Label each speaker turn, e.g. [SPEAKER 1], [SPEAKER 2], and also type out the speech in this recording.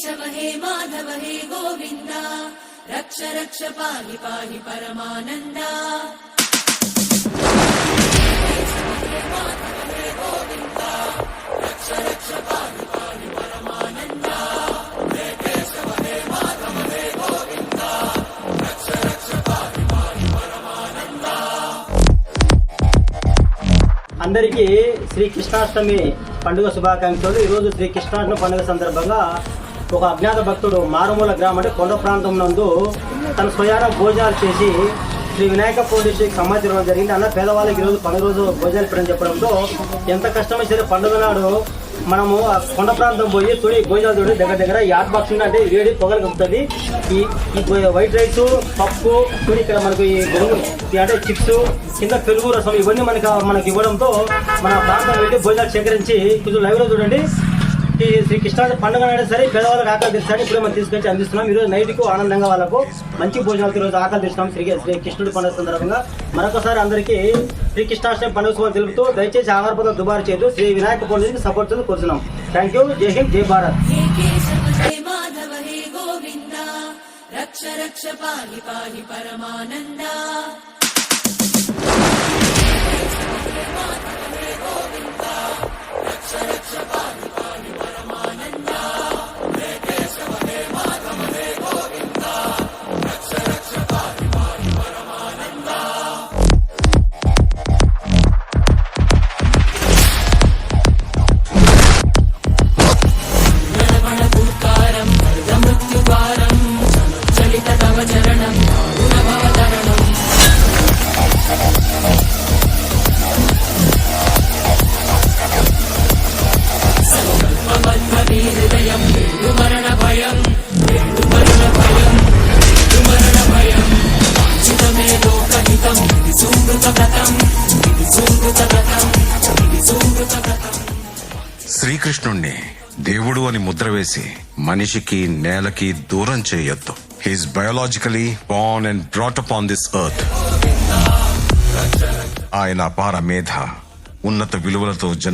[SPEAKER 1] केशव हे माधव हे गोविन्द रक्ष रक्ष पाहि पाहि परमानन्दा
[SPEAKER 2] అందరికీ శ్రీ కృష్ణాష్టమి పండుగ శుభాకాంక్షలు ఈరోజు శ్రీ కృష్ణాష్టమి పండుగ సందర్భంగా ఒక అజ్ఞాత భక్తుడు మారుమూల గ్రామం అంటే కొండ ప్రాంతం నందు తన స్వయాన భోజనాలు చేసి శ్రీ వినాయక పౌర్ణమికి సమాచారం జరిగింది. అన్న పేదవాళ్ళకి ఈరోజు పండుగ రోజు భోజనాలు పెట్టని చెప్పడంతో ఎంత కష్టమైన సరే పండుగ నాడు మనము ఆ కొండ ప్రాంతం పోయి తుడి భోజనాలు తోడి దగ్గర దగ్గర యాడ్ బాక్స్ అంటే వేడి పొగలు కలుగుతుంది ఈ ఈ వైట్ రైస్ పప్పు తుడి ఇక్కడ మనకు ఈ అంటే చిప్స్ కింద పెరుగు రసం ఇవన్నీ మనకి మనకి ఇవ్వడంతో మన ప్రాంతం వెళ్ళి భోజనాలు సేకరించి కొంచెం లైవ్లో చూడండి. ఈ శ్రీ కృష్ణ పండుగ అయినా సరే పేదవాళ్ళకి ఆకలి తీర్చడానికి ఇప్పుడు మనం తీసుకొచ్చి అందిస్తున్నాం. ఈరోజు నైట్కు ఆనందంగా వాళ్ళకు మంచి భోజనాలు ఈరోజు ఆకలి తీస్తున్నాం శ్రీ శ్రీ కృష్ణుడి పండుగ సందర్భంగా మరొకసారి అందరికీ శ్రీ కృష్ణాష్టమి పండుగ శుభాలు తెలుపుతూ దయచేసి ఆహార పదార్థాలు దుబారు చేయదు. శ్రీ వినాయక పండుగకి సపోర్ట్ చేసి కోరుతున్నాం థ్యాంక్ యూ జై హింద్ జై భారత్
[SPEAKER 3] శ్రీకృష్ణుణ్ణి దేవుడు అని ముద్ర వేసి మనిషికి నేలకి దూరం చేయొద్దు. He's biologically born and brought up on this earth ఆయన అపార మేధ ఉన్నత విలువలతో జన్